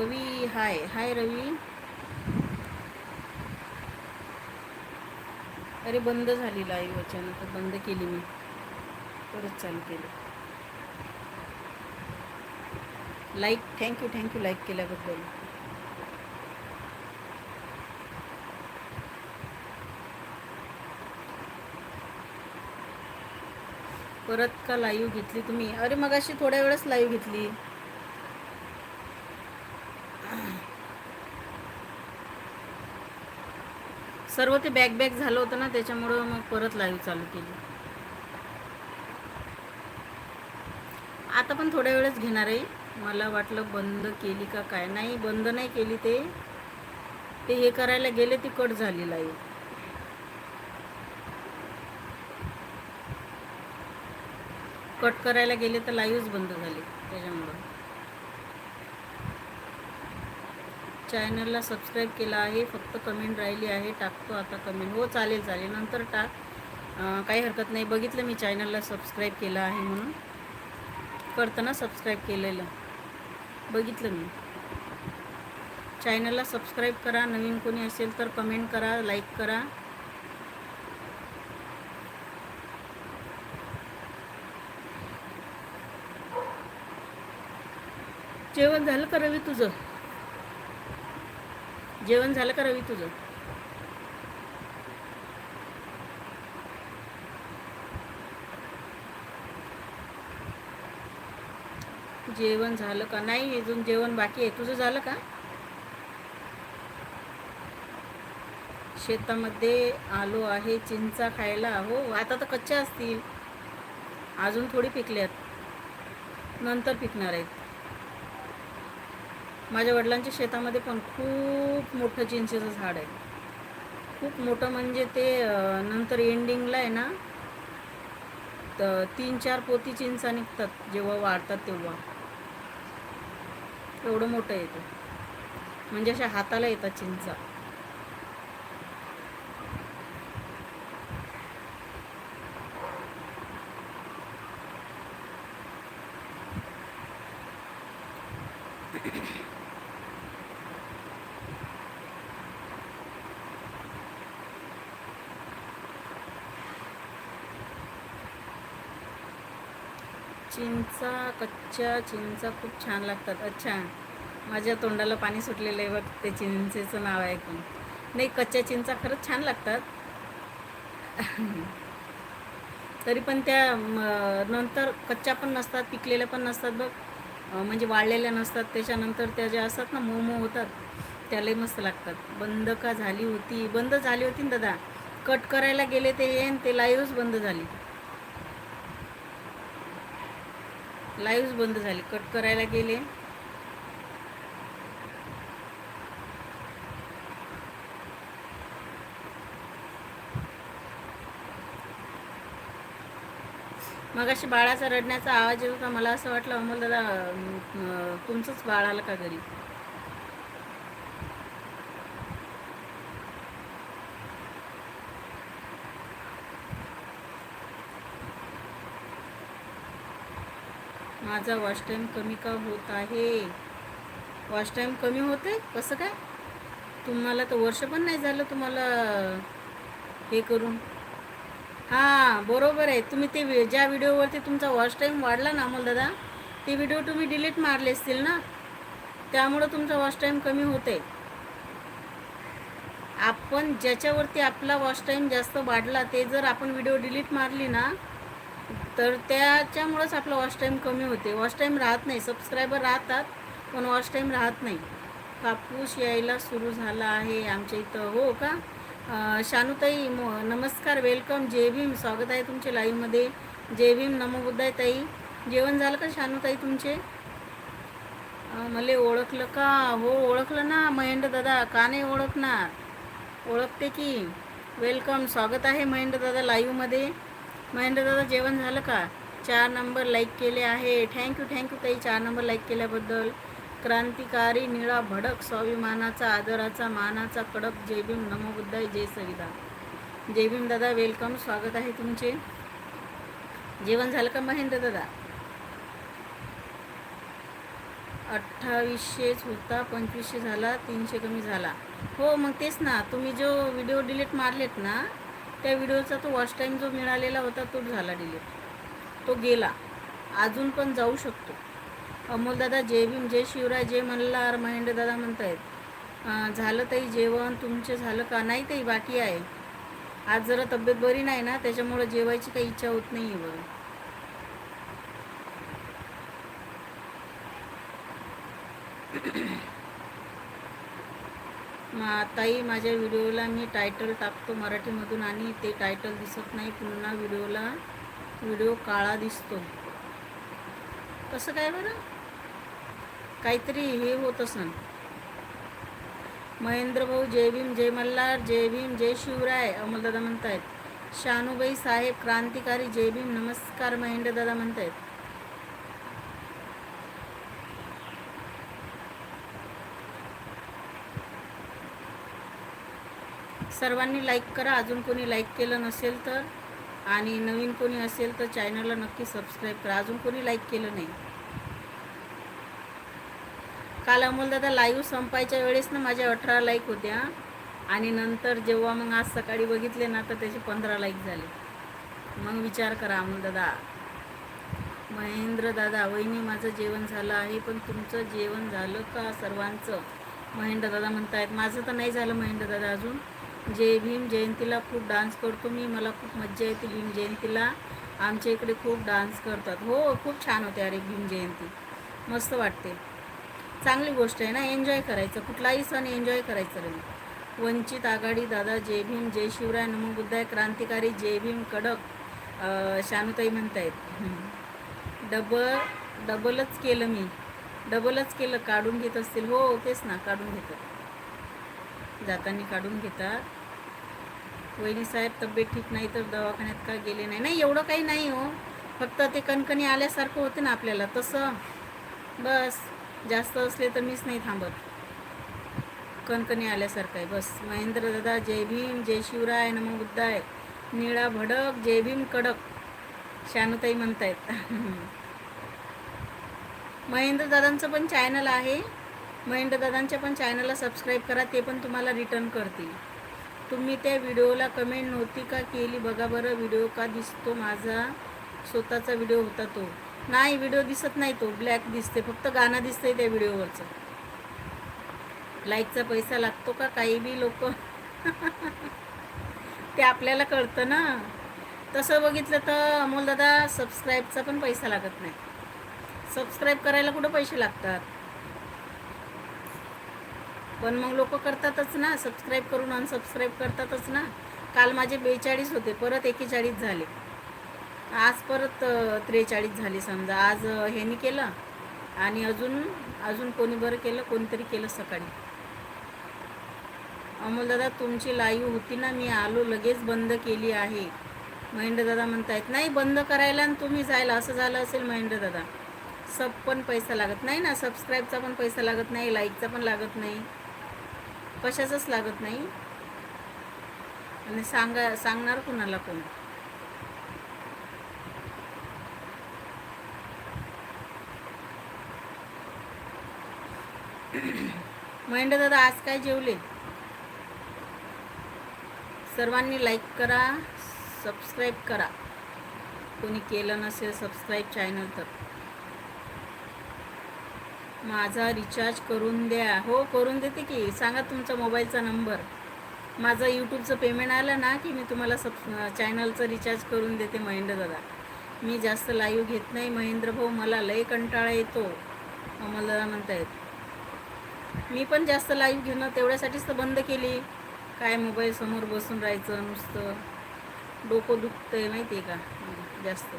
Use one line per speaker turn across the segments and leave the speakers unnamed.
रवी हाय. हाय रवी. अरे बंद झाली लाईव्ह अचानक. बंद केली मी. परत चालू केलं. लाईक थँक्यू थँक्यू लाईक केल्याबद्दल. परत का लाईव्ह घेतली तुम्ही? अरे मग अशी थोड्या वेळेस लाईव्ह घेतली. सर्व ते बॅक बॅक झालं होतं ना त्याच्यामुळं मग परत लाईव्ह चालू केली. आता पण थोड्या वेळच घेणार आहे. मला वाटलं बंद केली का काय? नाही बंद नाही केली ते. ते हे करायला गेले ती कट झाली लाईव्ह कट करायला गेले तर लाईव्हच बंद झाली त्याच्यामुळं. चॅनलला सबस्क्राईब केला आहे फक्त कमेंट राहिली आहे टाकतो आता कमेंट. हो चालेल चालेल. नंतर टाक. काही हरकत नाही. बघितलं मी चॅनलला सबस्क्राईब केलं आहे म्हणून. करताना सबस्क्राईब केलेलं. बघितलं मी. चॅनलला सबस्क्राईब करा. नवीन कोणी असेल तर कमेंट करा लाईक करा. जेवण झालं का रवी तुझं? जेवण झालं का रवी तुझं? जेवण झालं का? नाही अजून जेवण बाकी आहे. तुझं झालं का? शेतामध्ये आलो आहे चिंचा खायला. हो आता तर कच्च्या असतील. अजून थोडी पिकल्यात. नंतर पिकणार आहेत. माझ्या वडिलांच्या शेतामध्ये पण खूप मोठं चिंचेचं झाड आहे. खूप मोठं म्हणजे ते नंतर एंडिंगला आहे ना तर तीन चार पोती चिंचा निघतात जेव्हा वाढतात तेव्हा. एवढं मोठं येतं म्हणजे अशा हाताला येतात चिंचा चिंचा कच्च्या चिंचा खूप छान लागतात. अच्छा. माझ्या तोंडाला पाणी सुटलेलं आहे बघ ते चिंचेचं नाव ऐकून. नाही कच्च्या चिंचा खरंच छान लागतात. तरी पण त्या नंतर कच्च्या पण नसतात पिकलेल्या पण नसतात बघ. म्हणजे वाळलेल्या नसतात. त्याच्यानंतर त्या ज्या असतात ना मोमो होतात त्यालाही मस्त लागतात. बंद का झाली होती? बंद झाली होती ना दादा. कट करायला गेले ते येईन ते लाईव्हच बंद झाली. लाईव्ह बंद झाली. कट करायला गेले. मग अशी बाळाचा रडण्याचा आवाज येऊ का मला असं वाटलं अमोल दादा तुमचंच बाळ आलं का घरी? माझा वॉच टाईम कमी का होत आहे? वॉच टाईम कमी होते कसं काय? तुम्हाला तर वर्ष पण नाही झालं तुम्हाला हे करून. हां बरोबर आहे. तुम्ही ते वि- ज्या व्हिडिओवरती तुमचा वॉच टाईम वाढला ना अमोल दादा ते व्हिडिओ तुम्ही डिलीट मारले असतील ना? त्यामुळं तुमचा वॉच टाईम कमी होते आपण ज्याच्यावरती आपला वॉच टाईम जास्त वाढला ते जर आपण व्हिडिओ डिलीट मारली ना तर त्याच्यामुळंच आपला वॉच टाईम कमी होते. वॉच टाईम राहत नाही. सबस्क्रायबर राहतात पण वॉच टाईम राहत नाही. कापूस यायला सुरू झाला आहे आमच्या इथं. हो का? शानुताई मो नमस्कार वेलकम जय भीम. स्वागत आहे तुमचे लाईव्हमध्ये जय भीम. नमोबुद्धाय ताई. जेवण झालं का शानुताई तुमचे? मला ओळखलं का? हो ओळखलं ना महेंद्र दादा. का नाही ओळखणार? ओळखते की. वेलकम स्वागत आहे महेंद्र दादा लाईव्हमध्ये महेंद्र दादा जेवण झालं का? चार नंबर लाईक केले आहे. थँक्यू थँक्यू ताई. चार नंबर लाईक केल्याबद्दल. क्रांतिकारी निळा भडक स्वाभिमानाचा आदराचा मानाचा कडक जयभीम भीम नमो जय सविता. जयभीम दादा वेलकम स्वागत आहे तुमचे. जेवण झालं का महेंद्र दादा अठ्ठावीसशेच होता पंचवीसशे झाला तीनशे कमी झाला. हो मग तेच ना. तुम्ही जो व्हिडिओ डिलीट मारलेत ना त्या व्हिडिओचा तो वॉच टाईम जो मिळालेला होता तो झाला डिलीट तो गेला. अजून पण जाऊ शकतो. अमोलदादा जय भीम जय शिवराय जय मल्हार महेंद्र दादा म्हणतायत झालं ताई जेवण तुमचं झालं का? नाही ताई बाकी आहे. आज जरा तब्येत बरी नाही ना त्याच्यामुळं जेवायची काही इच्छा होत नाही आहे बघा मा ताई माझ्या व्हिडिओला मी टायटल टाकतो मराठीमधून आणि ते टायटल दिसत नाही पुन्हा व्हिडिओला व्हिडिओ काळा दिसतो. कसं काय बरं? काहीतरी हे होत असन. महेंद्र भाऊ जय भीम जय मल्हार जय भीम जय शिवराय अमोलदादा म्हणतायत. शानूबाई साहेब क्रांतिकारी जय भीम नमस्कार महेंद्र दादा म्हणतायत. सर्वांनी लाईक करा. अजून कोणी लाईक केलं नसेल तर आणि नवीन कोणी असेल तर चॅनलला नक्की सबस्क्राईब करा. अजून कोणी लाईक केलं नाही. काल अमोलदादा लाईव्ह संपायच्या वेळेस ना माझ्या अठरा लाईक होत्या. आणि नंतर जेव्हा मग आज सकाळी बघितले ना तर त्याचे पंधरा लाईक झाले. मग विचार करा अमोलदादा महेंद्र दादा वहिनी माझं जेवण झालं आहे पण तुमचं जेवण झालं का सर्वांचं? महेंद्र दादा म्हणतायत माझं तर नाही झालं महेंद्र दादा अजून. जय भीम जयंतीला खूप डान्स करतो मी मला खूप मज्जा येते भीम जयंतीला. आमच्या इकडे खूप डान्स करतात. हो खूप छान होते अरे भीम जयंती. मस्त वाटते. चांगली गोष्ट आहे ना एन्जॉय करायचं. कुठलाही सण एन्जॉय करायचं रे. वंचित आघाडी दादा जय भीम जय शिवराय नमो बुद्धाय क्रांतिकारी जय भीम कडक शानुताई म्हणतायत. डबल डबलच केलं मी. डबलच केलं. काढून घेत असतील. हो तेच ना काढून घेतात. जाताना काढून घेतात. वहिनी साहेब तब्येत ठीक नाही तर दवाखान्यात का गेले नाही? नाही एवढं काही नाही हो. फक्त ते कणकणी आल्यासारखं होते ना आपल्याला तसं. बस जास्त असले तर मीच नाही थांबत. कणकणी आल्यासारखं आहे बस. महेंद्र दादा जय भीम जय शिवराय नमो बुद्धाय. निळा भडक जय भीम कडक. शानुताई म्हणतायत. महेंद्र दादांचं पण चॅनल आहे. महेंद्र दादांच्या पण चॅनलला सबस्क्राईब करा ते पण तुम्हाला रिटर्न करतील. तुम्ही त्या व्हिडिओला कमेंट नव्हती का केली? बघा बरं व्हिडिओ का दिसतो माझा? स्वतःचा व्हिडिओ होता तो. नाही व्हिडिओ दिसत नाही तो. ब्लॅक दिसते फक्त गाणं दिसतंय त्या व्हिडिओवरचं लाईकचा पैसा लागतो का? काही बी लोक. ते आपल्याला कळतं ना. तसं बघितलं तर अमोलदादा सबस्क्राईबचा पण पैसा लागत नाही. सबस्क्राईब करायला कुठं पैसे लागतात? पण मग लोक करतातच ना सबस्क्राईब करून अनसबस्क्राईब करतातच ना. काल माझे बेचाळीस होते परत एकेचाळीस झाले. आज परत त्रेचाळीस झाले समजा. आज ह्यानी केलं आणि अजून अजून कोणी बरं केलं कोणीतरी केलं सकाळी. अमोलदादा तुमची लाईव्ह होती ना मी आलो लगेच बंद केली आहे. महेंद्र दादा म्हणतायत नाही बंद करायला आणि तुम्ही जायला असं झालं असेल महेंद्र दादा सब पण पैसा लागत नाही ना सबस्क्राईबचा पण पैसा लागत नाही लाईकचा पण लागत नाही. कशाचंच लागत नाही. आणि सांगा सांगणार कुणाला कोण महेंद्र दादा आज काय जेवले? सर्वांनी लाईक करा सबस्क्राईब करा. कोणी केलं नसेल सबस्क्राईब चॅनल तर. माझा रिचार्ज करून द्या. हो करून देते की. सांगा तुमचा मोबाईलचा नंबर माझं यूट्यूबचं पेमेंट आलं ना की मी तुम्हाला सब चॅनलचं रिचार्ज करून देते महेंद्र दादा. मी जास्त लाईव्ह घेत नाही. महेंद्र भाऊ मला लय कंटाळा येतो. दादा म्हणतायत. मी पण जास्त लाईव्ह घेणं तेवढ्यासाठीच तर बंद केली. काय मोबाईल समोर बसून राहायचं नुसतं? डोकं दुखतंय माहिती आहे का? जास्त ते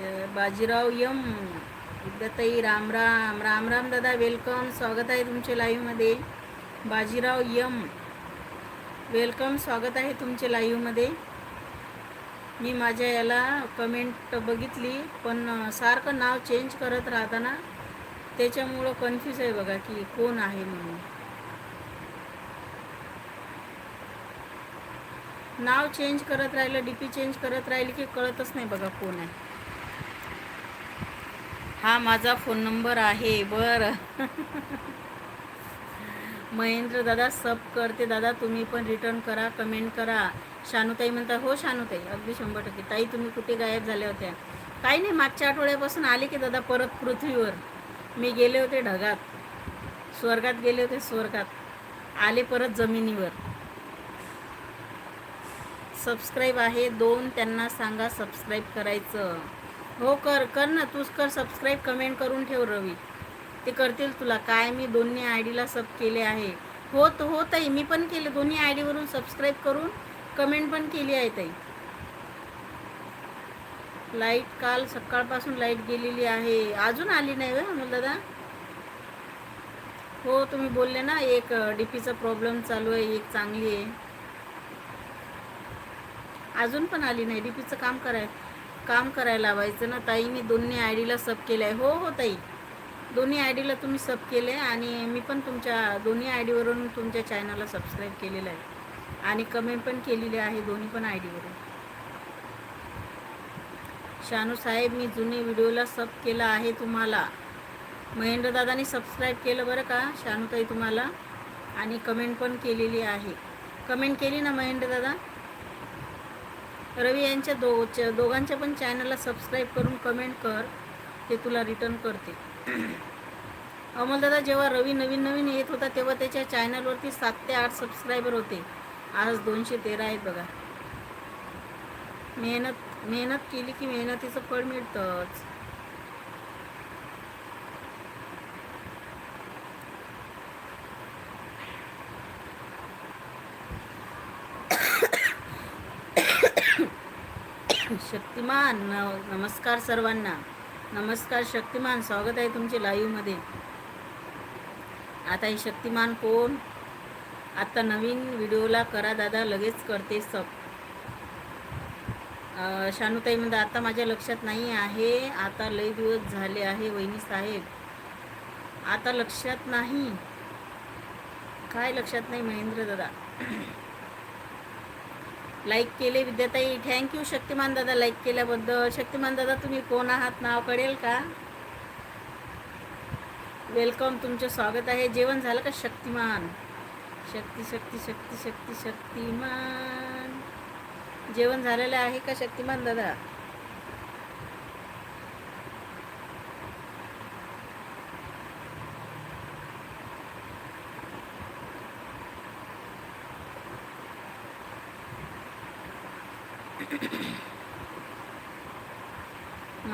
बाजीराव यम विद्याताई राम राम राम राम दादा वेलकम स्वागत आहे तुमचे लाईव्हमध्ये बाजीराव यम वेलकम स्वागत आहे तुमचे लाईव्हमध्ये मी माझ्या याला कमेंट बघितली पण सारखं नाव चेंज करत राहताना त्याच्यामुळं कन्फ्यूज आहे बघा की कोण आहे म्हणून. नाव चेंज करत राहिलं डी पी चेंज करत राहिली की कळतच नाही बघा कोण आहे. हा माझा फोन नंबर आहे बरं. महेंद्र दादा सब करते. दादा तुम्ही पण रिटर्न करा कमेंट करा. शानूताई म्हणता हो शानूताई अगदी शंभर टक्के. ताई तुम्ही कुठे गायब झाल्या होत्या? काही नाही मागच्या आठवड्यापासून आले की दादा परत पृथ्वीवर. मी गेले होते ढगात. स्वर्गात गेले होते स्वर्गात. आले परत जमिनीवर. सबस्क्राईब आहे दोन त्यांना सांगा सबस्क्राईब करायचं. हो कर कर ना. तूच कर सबस्क्राईब कमेंट करून ठेव रवी. ते करतील तुला. काय मी दोन्ही आय डीला सब केले आहे. हो तर हो ताई मी पण केले. दोन्ही आय डीवरून सबस्क्राईब करून कमेंट पण केली आहे ताई. लाइट काल सकाळपासून लाइट गेलेली आहे. अजून आली नाही हो अमोल दादा? हो तुम्ही बोलले ना एक डीपीचा प्रॉब्लेम चालू आहे एक चांगली आहे. अजून पण आली नाही. डीपीचं काम कराय काम करायला लावायचं ना ताई मी दोन्ही आय डीला सब केलं आहे हो हो ताई. दोन्ही आय डीला तुम्ही सब केले आणि मी पण तुमच्या दोन्ही आय डीवरून तुमच्या चॅनलला सबस्क्राईब केलेलं आहे. आणि कमेंट पण केलेली आहे दोन्ही पण आय डीवरून शानू साहेब मी जुने व्हिडिओला सब केला आहे तुम्हाला. महेंद्रदादानी सबस्क्राईब केलं बरं का शानूताई तुम्हाला? आणि कमेंट पण केलेली आहे. कमेंट केली ना महेंद्र दादा? रवी यांच्या दो दोघांच्या पण चॅनलला सबस्क्राईब करून कमेंट कर ते तुला रिटर्न करते अमलदादा जेव्हा रवी नवीन नवीन येत होता तेव्हा त्याच्या चॅनलवरती सात ते आठ सबस्क्रायबर होते. आज दोनशे तेरा आहेत बघा. मेहनत मेहनत केली की मेहनतीचं फळ मिळतंच. शक्तिमान. न- नमस्कार सर्वांना. नमस्कार शक्तिमान. स्वागत आहे तुमचे लाईव्हमध्ये आता हे शक्तिमान कोण? आता नवीन व्हिडिओला करा दादा लगेच करते सब शानुताई शानूताई आता माझ्या लक्षात नाही आहे. आता लई दिवस झाले आहे वहिनी साहेब. आता लक्षात नाही. काय लक्षात नाही महेंद्र दादा? लाईक केले विद्याताई. थँक्यू शक्तिमान दादा लाईक केल्याबद्दल. शक्तिमान दादा तुम्ही कोण आहात? नाव कळेल का? वेलकम तुमचं स्वागत आहे. जेवण झालं का शक्तिमान? शक्ती शक्ती शक्ती शक्ती शक्तिमान. जेवण झालेलं आहे का शक्तिमान दादा?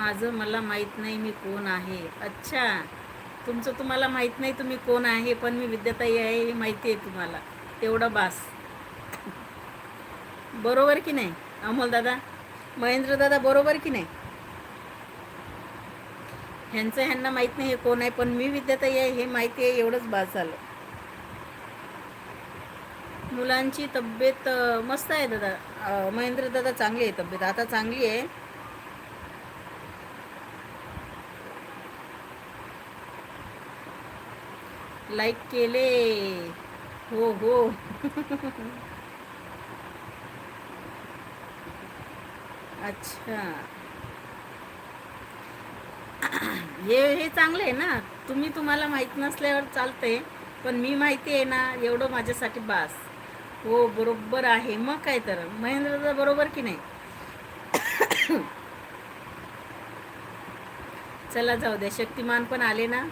माझं मला माहीत नाही मी कोण आहे. अच्छा. तुमचं तुम्हाला माहीत नाही तुम्ही कोण आहे पण मी विद्याताई आहे हे माहिती आहे तुम्हाला. तेवढं बास. बरोबर की नाही अमोल दादा? महेंद्र दादा बरोबर की नाही? ह्यांचं ह्यांना माहीत नाही हे कोण आहे पण मी विद्याताई आहे हे माहिती आहे एवढंच बास झालं. मुलांची तब्येत मस्त आहे दादा. महेंद्र दादा चांगली आहे तब्येत. आता चांगली आहे. लाईक केले. हो हो. अच्छा. हे हे चांगलं आहे ना? तुम्ही तुम्हाला माहीत नसल्यावर चालतंय पण मी माहिती आहे ना एवढं माझ्यासाठी बास. हो बरोबर आहे. मग काय तर? महेंद्र बरोबर की नाही? चला जाऊ द्या. शक्तिमान पण आले ना?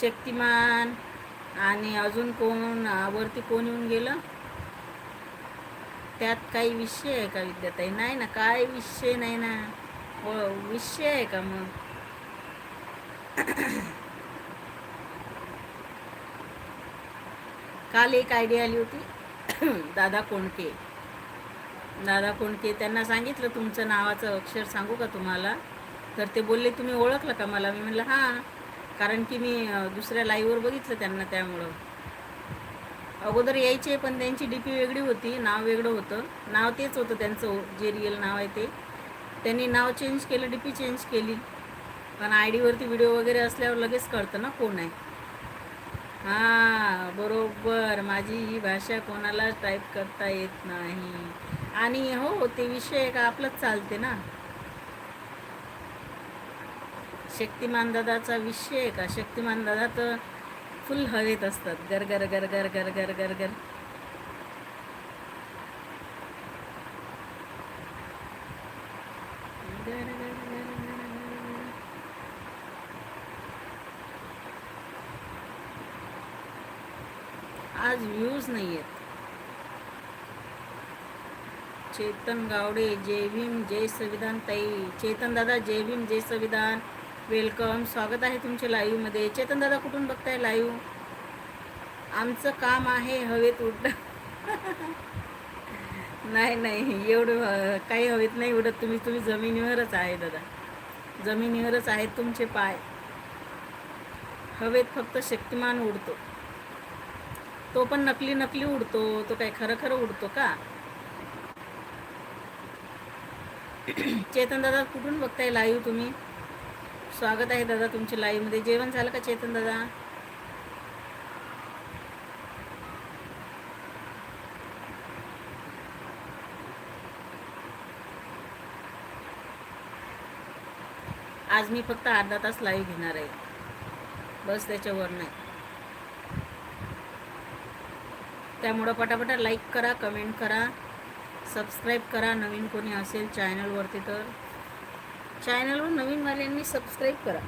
शक्तिमान. आणि अजून कोण वरती कोण येऊन गेलं? त्यात काही विषय आहे का विद्याताई? नाही ना काय विषय नाही ना. हो विषय आहे का मग? काल एक आयडिया आली होती. दादा कोणके दादा कोणके त्यांना सांगितलं तुमचं नावाचं अक्षर सांगू का तुम्हाला? तर ते बोलले तुम्ही ओळखलं का मला? मी म्हणलं हां. कारण की मी दुसऱ्या लाईव्हवर बघितलं त्यांना त्यामुळं. अगोदर यायचे पण त्यांची डी पी वेगळी होती नाव वेगळं होतं. नाव तेच होतं त्यांचं जे रिअल नाव आहे ते. त्यांनी नाव चेंज केलं डी पी चेंज केली. पण आय डीवरती व्हिडिओ वगैरे असल्यावर लगेच कळतं ना कोण आहे. हां बरोबर. माझी ही भाषा कोणाला टाईप करता येत नाही. आणि हो ते विषय का आपलंच चालते ना. शक्तिमान दादाचा विषय आहे का शक्तिमान दादा तर फुल हवेत असतात गर गर गर गर गर गर गर गर आज व्ह्यूज नाही आहेत चेतन गावडे जय भीम जय संविधान ताई चेतन दादा जय भीम जय संविधान वेलकम. स्वागत आहे तुमच्या लाईव्हमध्ये चेतन दादा कुठून बघताय लाईव्ह आमचं काम आहे हवेत उडणं नाही नाही. एवढं काही हवेत नाही उडत तुम्ही. तुम्ही जमिनीवरच आहे दादा. जमिनीवरच आहेत तुमचे पाय. हवेत फक्त शक्तिमान उडतो. तो पण नकली नकली उडतो. तो काय खरं खरं उडतो का? चेतन दादा कुठून बघताय लाईव्ह तुम्ही? स्वागत आहे दादा तुमच्या लाईव्हमध्ये जेवण झालं का चेतन दादा? आज मी फक्त अर्धा तास लाईव्ह घेणार आहे. बस त्याच्यावर नाही. त्यामुळं पटापटा लाईक करा कमेंट करा सबस्क्राईब करा. नवीन कोणी असेल चॅनलवरती तर. चॅनलवर नवीनवाल्यांनी सबस्क्राईब करा.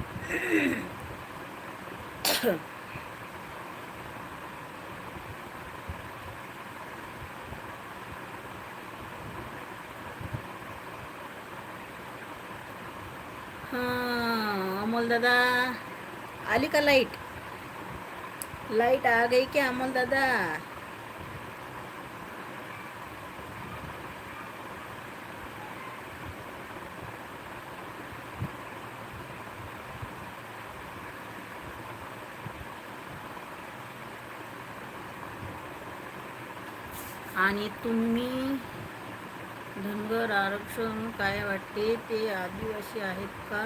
हां अमोल दादा. आली का लाइट लाइट आ गई क्या अमोल दादा? आणि तुम्ही धनगर आरक्षण काय वाटते? ते आदिवासी आहेत का?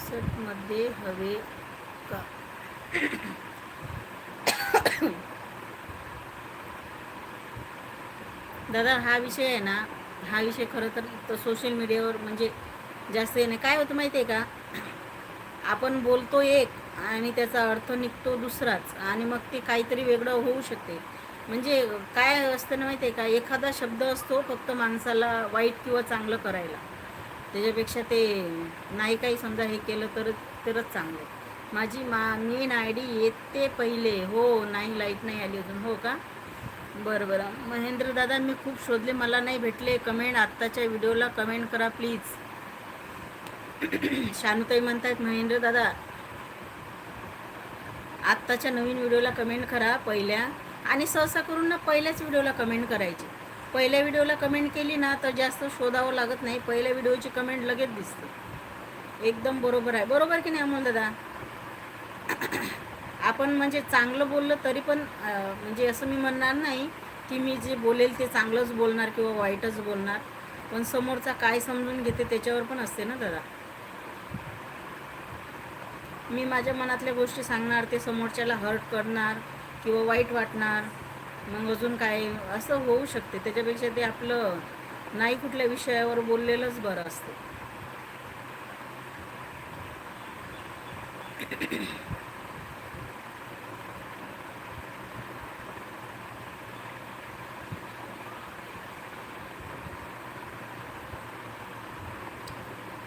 सटमध्ये हवे का? दादा हा विषय आहे ना हा विषय खरं तर सोशल मीडियावर म्हणजे जास्त येणे. काय होतं माहिती आहे का? आपण बोलतो एक आणि त्याचा अर्थ निघतो दुसराच आणि मग ते काहीतरी वेगळं होऊ शकते. म्हणजे काय असतं ना माहिती आहे का? एखादा शब्द असतो फक्त माणसाला वाईट किंवा चांगलं करायला. त्याच्यापेक्षा ते नाही काही समजा हे केलं तर तरच चांगलं माझी मा मेन आय डी येते पहिले. हो नाही लाइट नाही आली अजून. हो का? बरं बरं. महेंद्र दादा मी खूप शोधले. मला नाही भेटले. कमेंट आत्ताच्या व्हिडिओला कमेंट करा प्लीज शानुताई म्हणतात महेंद्र दादा आत्ताच्या नवीन व्हिडिओला कमेंट करा पहिल्या. आणि सहसा करून ना पहिल्याच व्हिडिओला कमेंट करायची. पहिल्या व्हिडिओला कमेंट केली ना तर जास्त शोधावं लागत नाही. पहिल्या व्हिडिओची कमेंट लगेच दिसते. एकदम बरोबर आहे. बरोबर की नाही अमोल दादा? आपण म्हणजे चांगलं बोललं तरी पण म्हणजे असं मी म्हणणार नाही की मी जे बोलेल ते चांगलंच बोलणार किंवा वाईटच बोलणार. पण समोरचा काय समजून घेते त्याच्यावर पण असते ना दादा? मी माझ्या मनातल्या गोष्टी सांगणार ते समोरच्याला हर्ट करणार किंवा वाईट वाटणार मग अजून काय? असं होऊ शकते. त्याच्यापेक्षा ते आपलं नाही कुठल्या विषयावर बोललेलंच बरं असतं.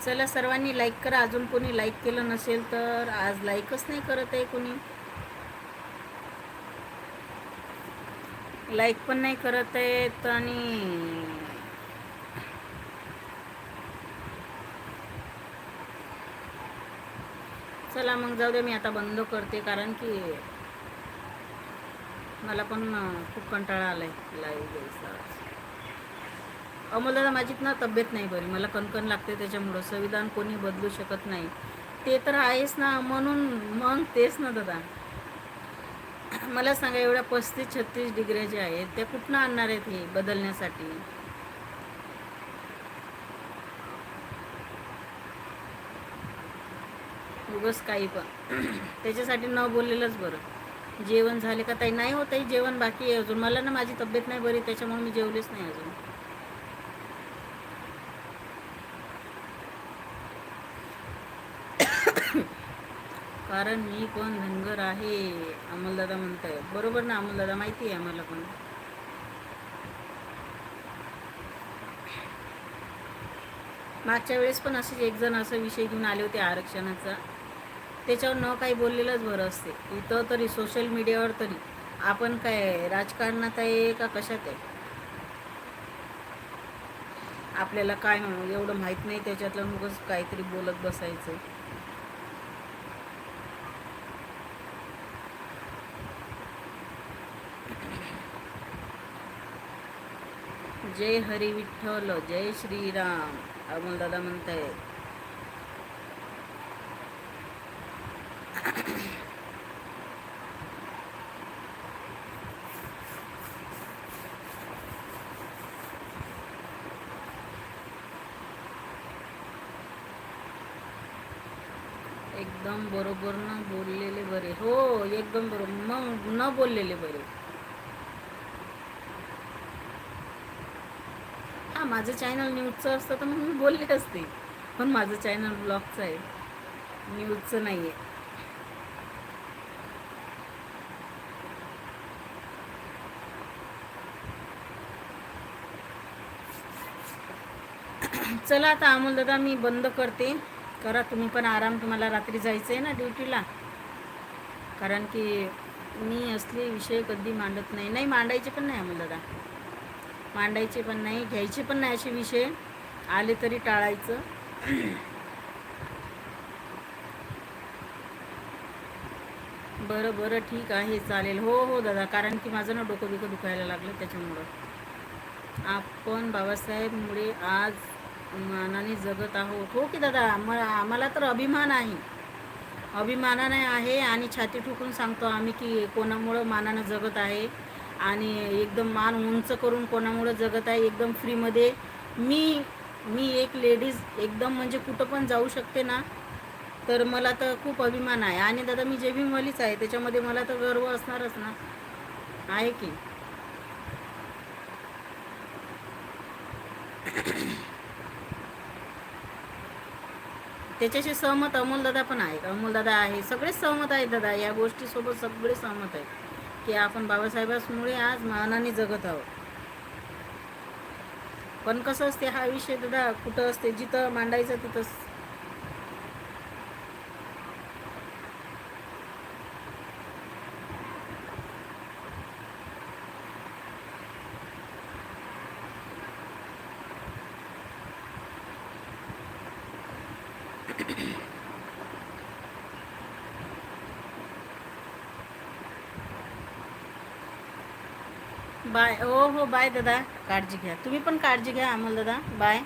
चला सर्वांनी लाईक करा. अजून कोणी लाईक केलं नसेल तर आज लाईकच नाही करत आहे कोणी. लाईक पण नाही करत आहेत आणि चला मग जाऊ दे मी आता बंद करते कारण की मला पण खूप कंटाळा आलाय लाईव्ह द्यायचा अमोल दादा माझी ना तब्येत नाही बरी. मला कणकण लागते त्याच्यामुळं. संविधान कोणी बदलू शकत नाही. ते तर आहेच ना. म्हणून मग तेच ना दादा. मला सांगा एवढ्या पस्तीस छत्तीस डिग्र्या ज्या आहेत त्या कुठनं आणणार आहेत हे बदलण्यासाठी? उगस काही पण. त्याच्यासाठी न बोललेलंच बरं. जेवण झाले का ताई? नाही होत ताई जेवण बाकी आहे अजून. मला ना माझी तब्येत नाही बरी त्याच्यामुळे मी जेवलेच नाही अजून. कारण मी पण धनगर आहे अमोलदादा म्हणताय. बरोबर ना अमोलदादा? माहिती आहे आम्हाला पण. मागच्या वेळेस पण असेच एक जण असा विषय घेऊन आले होते आरक्षणाचा. त्याच्यावर न काही बोललेलंच बरं असते. इथं तरी सोशल मीडियावर तरी. आपण काय राजकारणात आहे का कशात आहे? आपल्याला काय म्हणू एवढं माहीत नाही. त्याच्यातलं मगच काहीतरी बोलत बसायचं. जय हरी विठ्ठल जय श्रीराम अमोल दादा म्हणत म्हणतायत एकदम बरोबर न बोललेले बरे. हो एकदम बरोबर. मग न बोललेले बरे हा माझं चॅनल न्यूजचं असतं तर मग मी बोलले असते. पण माझं चॅनल ब्लॉगचं आहे. न्यूजचं नाही आहे चला आता अमोल दादा मी बंद करते. करा तुम्ही पण आराम तुम्हाला रात्री जायचं आहे ना ड्युटीला कारण की मी असले विषय कधी मांडत नाही. नाही मांडायचे पण नाही अमोल दादा. मांडायचे पण नाही घ्यायचे पण नाही असे विषय. आले तरी टाळायचं. बरं बरं ठीक आहे चालेल. हो हो दादा कारण की माझं ना डोकं बिकं दुखायला लागलं त्याच्यामुळं. आपण बाबासाहेबमुळे आज मानाने जगत आहोत. हो की दादा म आम्हाला तर अभिमान आहे. अभिमानाने आहे आणि छाती ठोकून सांगतो आम्ही की कोणामुळं मानानं जगत आहे. आणि एकदम मान उंच करून कोणामुळं जगत आहे एकदम फ्रीमध्ये. मी मी एक लेडीज एकदम म्हणजे कुठं पण जाऊ शकते ना तर मला तर खूप अभिमान आहे. आणि दादा मी जे भीमवालीच आहे त्याच्यामध्ये मला तर गर्व असणारच ना. आहे की? त्याच्याशी सहमत अमोलदादा पण आहे अमोलदादा आहे. सगळेच सहमत आहेत दादा या गोष्टीसोबत सगळे सहमत आहेत. की आपण बाबासाहेबांमुळे आज मानाने जगत आहोत. पण कसं असते हा विषय दादा कुठं असते जिथं मांडायचं तिथंच बाय हो हो बाय दादा. काळजी घ्या. तुम्ही पण काळजी घ्या अमोल दादा. बाय.